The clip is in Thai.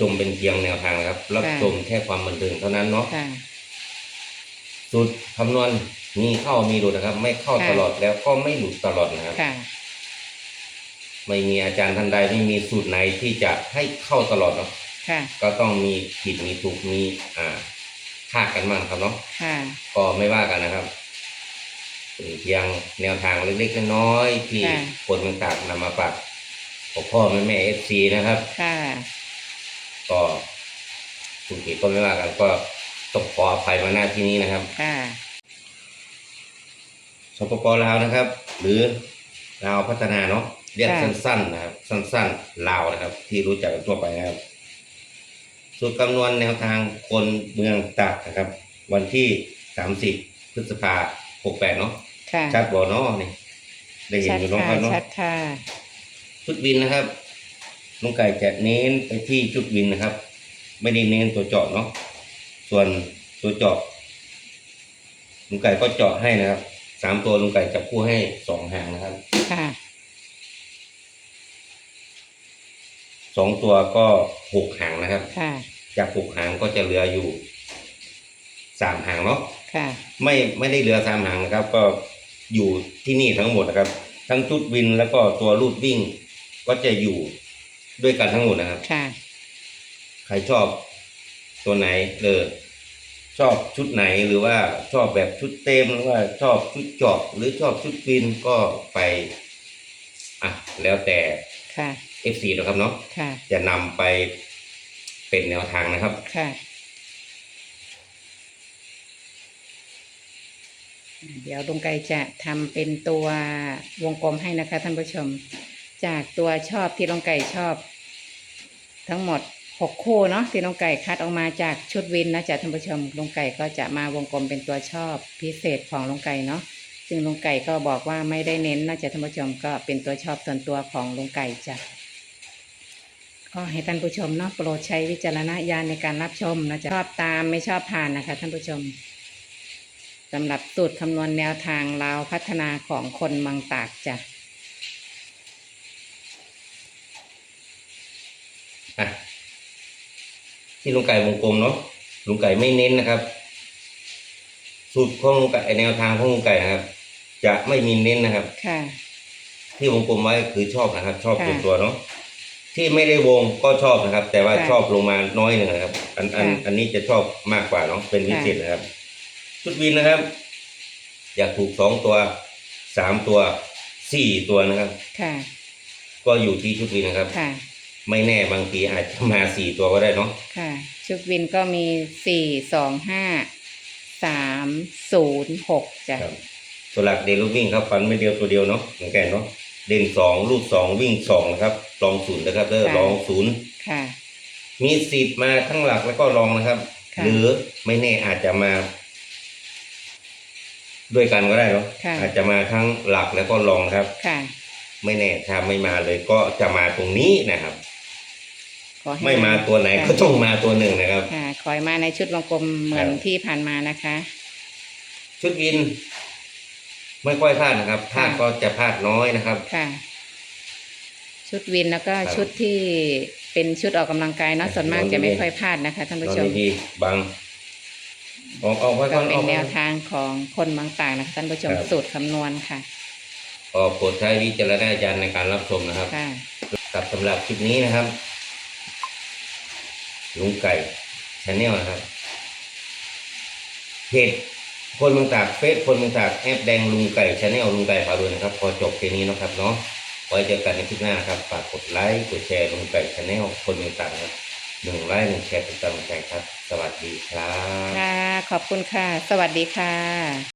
ชมเป็นเพียงแนวทางนะครับ รับค่ะชมแค่ความบันเทิงเท่านั้นเนาะค่ะสูตรคำนวณมีเข้ามีหลุดนะครับ ไม่เข้าค่ะตลอดแล้วก็ไม่หลุดตลอดนะครับค่ะไม่มีอาจารย์ท่านใดไม่มีสูตรไหนที่จะให้เข้าตลอดเนาะค่ะก็ต้องมีผิดมีถูกมีอ่าพลาดกันบ้างครับเนาะค่ะก็ไม่ว่ากันนะครับเป็นเพียงแนวทางเล็กๆน้อยๆที่ค่ะคนต่างๆนำมาฝากพ่อพ่อแม่แม่เอฟซีนะครับ ค่ะ ก็คุณผิดก็ไม่ว่ากันก็ต้องขออภัยมาหน้าที่นี้นะครับค่ะสปปลาวนะครับ หรือลาวพัฒนาเนาะเรียกค่ะสั้น ๆ นะครับ สั้นๆลาวนะครับ ที่รู้จักกันทั่วไปนะครับสูตรคำนวณแนวทางคนเมืองตากนะครับ วันที่30พฤษภาคม68เนาะค่ะชัดบ่เนาะนี่ได้เห็นชัดอยู่เน้องค่ะครับเนาะชัดค่ะชุดวินนะครับ ลุงไก่จะเน้นไปที่ชุดวินนะครับ ไม่ได้เน้นตัวเจาะเนาะส่วนตัวเจาะลุงไก่ก็เจาะให้นะครับสามตัวลุงไก่จะคู่ให้สองหางนะครับค่ะสองตัวก็หกหางนะครับค่ะจากหกหางก็จะเหลืออยู่สามหางเนาะค่ะ ไม่ไม่ได้เหลือสามหางนะครับ ก็อยู่ที่นี่ทั้งหมดนะครับ ทั้งชุดวินแล้วก็ตัวรูดวิ่งก็จะอยู่ ด้วยกันทั้งหมดนะครับ ค่ะ ใครชอบตัวไหนเออชอบชุดไหนหรือว่าชอบแบบชุดเต็มหรือว่าชอบชุดเจาะหรือชอบชุดวินก็ไปอะแล้วแต่ค่ะ FC นะครับเนาะค่ะ จะนำไปเป็นแนวทางนะครับ ค่ะ เดี๋ยวลุงไก่จะทำเป็นตัววงกลมให้นะคะท่านผู้ชม จากตัวชอบที่ลุงไก่ชอบ ทั้งหมดหกคู่เนาะที่ลุงไก่คัดออกมาจากชุดวินนะจ๊ะท่านผู้ชมลุงไก่ก็จะมาวงกลมเป็นตัวชอบพิเศษของลุงไก่เนาะซึ่งลุงไก่ก็บอกว่าไม่ได้เน้นนะจ๊ะท่านผู้ชมก็เป็นตัวชอบส่วนตัวของลุงไก่จ้ะก็ให้ท่านผู้ชมเนาะโปรดใช้วิจารณญาณในการรับชมนะจ๊ะชอบตามไม่ชอบผ่านนะคะ ท่านผู้ชมสำหรับสูตรคำนวณแนวทางลาพัฒนาของคนมังตากจ้ะ อะที่ลุงไก่วงกลมเนาะลุงไก่ไม่เน้นนะครับ สูตรของลุงไก่แนวทางของลุงไก่นะครับ จะไม่มีเน้นนะครับ ค่ะ ที่วงกลมไว้คือชอบนะครับ ชอบค่ะส่วนตัวเนาะที่ไม่ได้วงก็ชอบนะครับ แต่ว่าค่ะชอบลงมาน้อยหนึ่งนะครับ อันอันค่ะอันนี้จะชอบมากกว่าเนาะเป็นพิเศษนะครับ ชุดวินนะครับ อยากถูกสองตัวสามตัวสี่ตัวนะครับ ค่ะ ก็อยู่ที่ชุดวินนะครับค่ะ ไม่แน่บางทีอาจจะมาสี่ตัวก็ได้เนาะค่ะ ชุดวินก็มีสี่สองห้าสามศูนย์หกจ้ะครับตัวหลักเดนลูกวิ่งครับฟันไม่เดียวตัวเดียวเนาะเหมือนกันเนาะเด่นสองลูกสองวิ่งสองนะครับรองศูนย์นะครับเด้อรองศูนย์ค่ะ มีสิทธิ์มาทั้งหลักแล้วก็รองนะครับ ค่ะหรือไม่แน่อาจจะมา ด้วยกันก็ได้เนาะค่ะ อาจจะมาทั้งหลักแล้วก็รองนะครับ ค่ะ ไม่แน่ถ้าไม่มาเลยก็จะมาตรงนี้นะครับ ขอให้ไม่มาตัวไหนค่ะก็ต้องมาตัวหนึ่งนะครับ ค่ะขอให้มาในชุดวงกลมเหมือนครับที่ผ่านมานะคะ ชุดวิน ไม่ค่อยพลาดนะครับพลาดค่ะก็จะพลาดน้อยนะครับ ค่ะ ชุดวินแล้วก็ครับ ชุดที่เป็นชุดออกกำลังกายเนาะครับส่วนมากนอนจะไม่ดีๆค่อยพลาดนะคะท่านนผู้อนชมดีๆบังออกออกไว้ก่ก็อนอเป็อนกแนไว้วทางของคนบางต่างนะคะท่านผู้ชมครับ สูตรคำนวณค่ะก็โปรดใช้วิจารณญาณในการรับชมนะครับค่ะ กับสำหรับคลิปนี้นะครับ ลุงไก่ชาแนลนะครับเพจคนเมืองตากเฟซคนเมืองตากแอปแดงลุงไก่ชาแนลลุงไก่พาด้วยนะครับ พอจบเพลงนี้นะครับเนาะไว้เจอกันในคลิปหน้าครับฝากกดไลค์กดแชร์ลุงไก่ชาแนลคนเมืองตากนะครับหนึ่งไลค์หนึ่งแชร์เป็นกำลังใจครับ สวัสดีครับ ค่ะ ขอบคุณค่ะ สวัสดีค่ะ